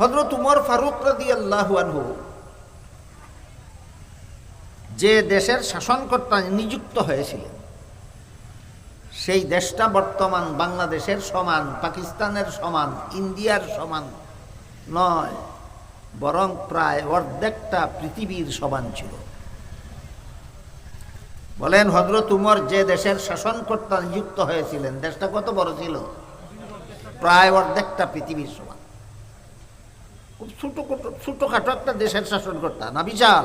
হজরত উমর ফারুক রদি আনহু, যে দেশের শাসনকর্তা নিযুক্ত হয়েছিলেন, সেই দেশটা বর্তমান বাংলাদেশের সমান, পাকিস্তানের সমান, ইন্ডিয়ার সমান নয়, বরং প্রায় অর্ধেকটা পৃথিবীর সমান ছিল। বলেন হজরত উমর যে দেশের শাসনকর্তা নিযুক্ত হয়েছিলেন, দেশটা কত বড় ছিল? প্রায় অর্ধেকটা পৃথিবীর সমান। খুব ছোট একটা দেশের শাসনকর্তা না, বিশাল।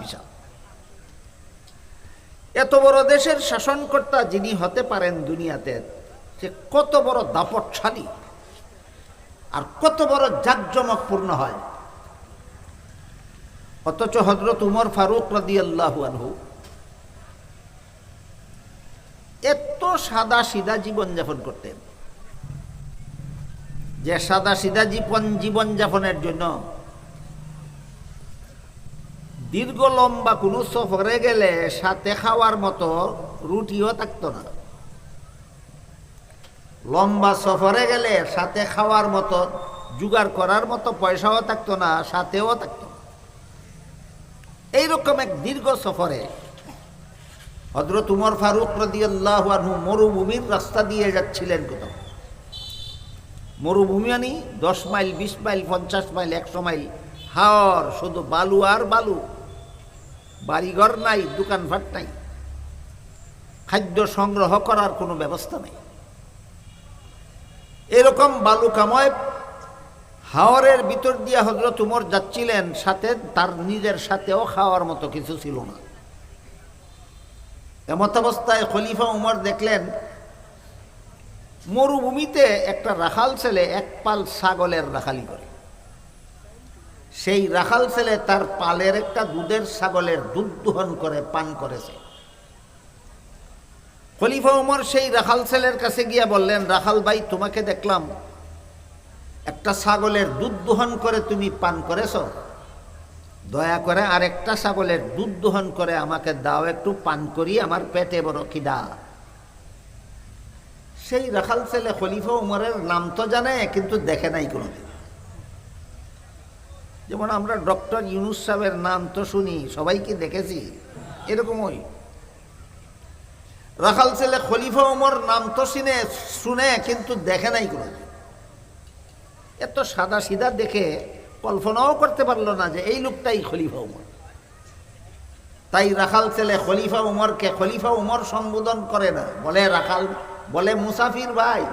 বিশাল। এত বড় দেশের শাসনকর্তা যিনি হতে পারেন দুনিয়াতে, সে কত বড় দাপটশালী আর কত বড় জাকজমকপূর্ণ হয়। অথচ হজরত উমর ফারুক রদি আল্লাহু এত সাদা সিধা জীবনযাপন করতেন। যে সাদা সিধা জীবন জীবনযাপনের জন্য দীর্ঘ লম্বা কোনো সফরে গেলে সাথে খাওয়ার মতো রুটিও থাকতো না। লম্বা সফরে গেলে সাথে খাওয়ার মতো, জোগাড় করার মতো পয়সাও থাকতো না, সাথেও থাকতো না। এইরকম এক দীর্ঘ সফরে হজরত উমর ফারুক রদিয়াল্লাহ মরুভূমির রাস্তা দিয়ে যাচ্ছিলেন কোথাও। মরুভূমি আনি, দশ মাইল, বিশ মাইল, পঞ্চাশ মাইল, একশো মাইল। হাওর, শুধু বালু আর বালু। বাড়িঘর নাই, দোকানপাট নাই। খাদ্য সংগ্রহ করার কোনো ব্যবস্থা নেই। এরকম বালু কাময় হাওরের ভিতর দিয়ে হজরত উমর যাচ্ছিলেন, সাথে তার নিজের সাথেও খাওয়ার মতো কিছু ছিল না। এমত অবস্থায় খলিফা উমর দেখলেন মরুভূমিতে একটা রাখাল ছেলে এক পাল ছাগলের রাখালি করে। সেই রাখাল ছেলে তার পালের একটা দুধের ছাগলের দুধ দোহন করে, পান করেছে। খলিফা উমর সেই রাখাল ছেলের কাছে গিয়া বললেন, রাখাল ভাই, তোমাকে দেখলাম, একটা ছাগলের দুধ দোহন করে তুমি পান করেছ। দয়া করে আরেকটা ছাগলের দুধ দোহন করে আমাকে দাও, একটু পান করি, আমার পেটে বড় খিদা। সেই রাখাল ছেলে খলিফা উমরের নাম তো জানে, কিন্তু দেখে নাই কোনোদিন। যেমন আমরা ডক্টর ইউনুস সাহেবের নাম তো শুনি, সবাইকে দেখেছি, এরকম ওই। রাখাল ছেলে খলিফা উমর নাম তো শুনে শুনে, কিন্তু দেখে নাই কোনোদিন। এত সাদা সিধা দেখে কল্পনাও করতে পারল না যে এই লোকটাই খলিফা উমর। তাই রাখাল ছেলে খলিফা উমরকে খলিফা উমর সম্বোধন করে না। বলে, রাখাল বলে, মুসাফির ভাই,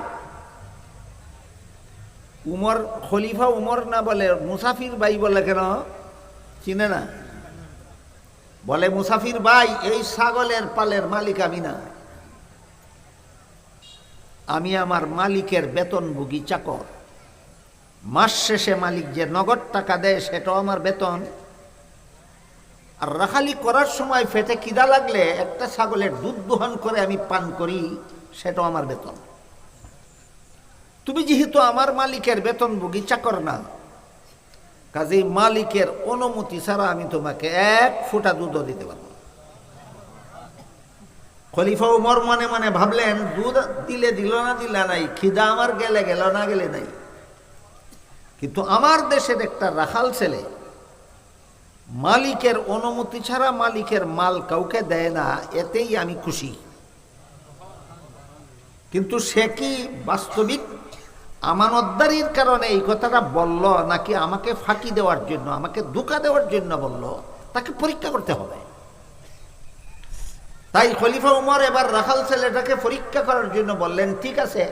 উমর খলিফা উমর না বলে, মুসাফির ভাই বলে কেন? চিনে না? বলে, মুসাফির ভাই, এই ছাগলের পালের মালিক আমি না। আমি আমার মালিকের বেতনভোগী চাকর। মাস শেষে মালিক যে নগদ টাকা দেয়, সেটাও আমার বেতন। আর রাখালি করার সময় ফেটে কিদা লাগলে একটা ছাগলের দুধ দোহন করে আমি পান করি। সেটাও আমার বেতন। তুমি যেহেতু আমার মালিকের বেতন বেতনভোগী চাকর না, কাজেই মালিকের অনুমতি ছাড়া আমি তোমাকে এক ফোঁটা দুধও দিতে পারব। খলিফা উমর মনে মনে ভাবলেন, দুধ দিলে দিল না, দিলে নাই, খিদা আমার গেলে গেল, না গেলে নাই। কিন্তু আমার দেশের একটা রাখাল ছেলে, মালিকের অনুমতি ছাড়া মালিকের মাল কাউকে দেয় না, এতেই আমি খুশি। কিন্তু সে কি বাস্তবিক? আমানতদারির কারণে এই কথাটা বলল নাকি আমাকে ফাঁকি দেওয়ার জন্য, আমাকে ধোকা দেওয়ার জন্য বলল? তাকে পরীক্ষা করতে হবে। তাই খলিফা উমর এবার রাখাল ছেলেটাকে পরীক্ষা করার জন্য বললেন, ঠিক আছে,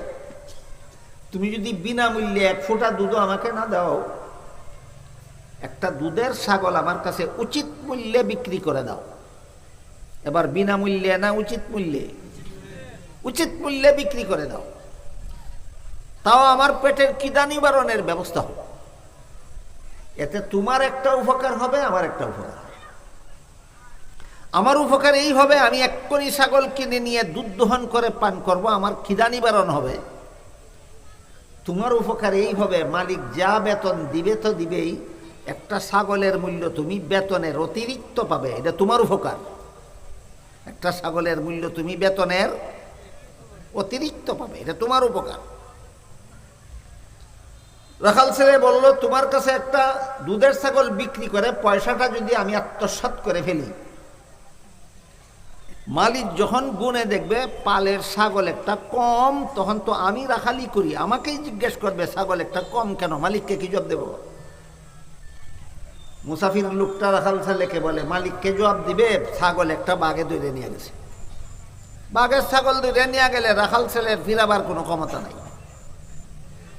তুমি যদি বিনামূল্যে এক ফোঁটা দুধও আমাকে না দাও, একটা দুধের ছাগল আমার কাছে উচিত মূল্যে বিক্রি করে দাও। এবার বিনামূল্যে না উচিত মূল্যে উচিত মূল্যে বিক্রি করে দাও। তাও আমার পেটের কিদা নিবারণের ব্যবস্থা হোক। এতে তোমার একটা উপকার হবে, আমার একটা উপকার। আমার উপকার এই হবে, আমি এক করি ছাগল কিনে নিয়ে দুধ দহন করে পান করব, আমার খিদা নিবারণ হবে। তোমার উপকার এই হবে, মালিক যা বেতন দিবে তো দিবেই, একটা ছাগলের মূল্য তুমি বেতনের অতিরিক্ত পাবে, এটা তোমার উপকার। একটা ছাগলের মূল্য তুমি বেতনের অতিরিক্ত পাবে এটা তোমার উপকার। রাখাল ছেলে বলল, তোমার কাছে একটা দুধের ছাগল বিক্রি করে, পয়সাটা যদি আমি আত্মসাৎ করে ফেলি। মালিক যখন গুনে দেখবে, পালের ছাগল একটা কম, তখন তো আমি রাখালি করি। আমাকেই জিজ্ঞেস করবে, ছাগল একটা কম কেন? মালিককে কি জবাব দেব? মুসাফির লোকটা রাখাল ছেলেকে বলে, মালিককে জবাব দিবে, ছাগল একটা বাঘে ধরে নিয়ে গেছে। বাঘের ছাগল ধরে নিয়ে গেলে রাখাল ছেলের ফিরাবার কোনো ক্ষমতা নাই।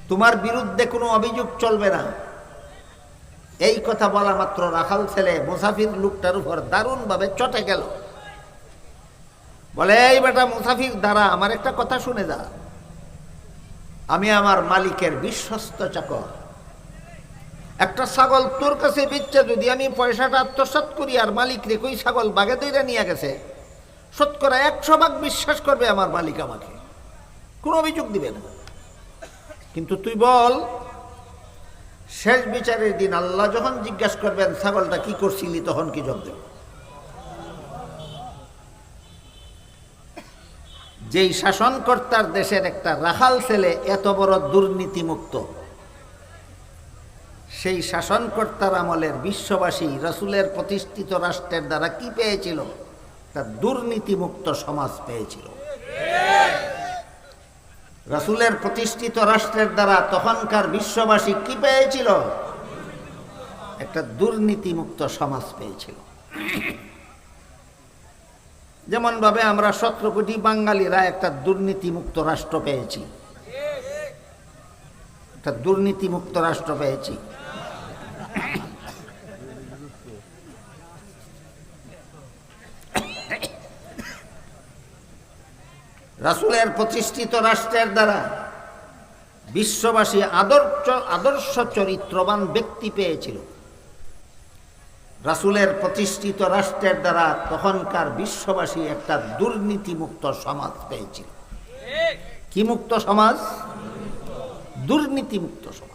তোমার বিরুদ্ধে কোনো অভিযোগ চলবে না। এই কথা বলা মাত্র রাখাল ছেলে মুসাফির লোকটার উপর দারুণভাবে চটে গেল। বলে, এই বেটা মুসাফির দ্বারা আমার একটা কথা শুনে যা। আমি আমার মালিকের বিশ্বস্ত চাকর। একটা ছাগল তোর কাছে বিচ্ছে যদি আমি পয়সাটা আত্মসাৎ করি আর মালিক রে কই ছাগল বাগে দইরা নিয়ে গেছে? শতকরা একশো ভাগ বিশ্বাস করবে আমার মালিক আমাকে। কোনো অভিযোগ দিবে না। কিন্তু তুই বল, শেষ বিচারের দিন আল্লাহ যখন জিজ্ঞাসা করবেন, ছাগলটা কি করছিলি, তখন কি জব দেব? যেই শাসনকর্তার দেশের একটা রাখাল ছেলে এত বড় দুর্নীতিমুক্ত, সেই শাসনকর্তার আমলের বিশ্ববাসী, রসুলের প্রতিষ্ঠিত রাষ্ট্রের দ্বারা কি পেয়েছিল? তা দুর্নীতিমুক্ত সমাজ পেয়েছিল। রাসুলের প্রতিষ্ঠিত রাষ্ট্রের দ্বারা তখনকার বিশ্ববাসী কি পেয়েছিল? একটা দুর্নীতিমুক্ত সমাজ পেয়েছিল। যেমন ভাবে আমরা সতেরো কোটি বাঙালিরা একটা দুর্নীতিমুক্ত রাষ্ট্র পেয়েছি। একটা দুর্নীতিমুক্ত রাষ্ট্র পেয়েছি। রাসুলের প্রতিষ্ঠিত রাষ্ট্রের দ্বারা বিশ্ববাসী আদর্শ আদর্শ চরিত্রবান ব্যক্তি পেয়েছিল। রাসুলের প্রতিষ্ঠিত রাষ্ট্রের দ্বারা তখনকার বিশ্ববাসী একটা দুর্নীতিমুক্ত সমাজ পেয়েছিল। কি মুক্ত সমাজ? দুর্নীতিমুক্ত সমাজ।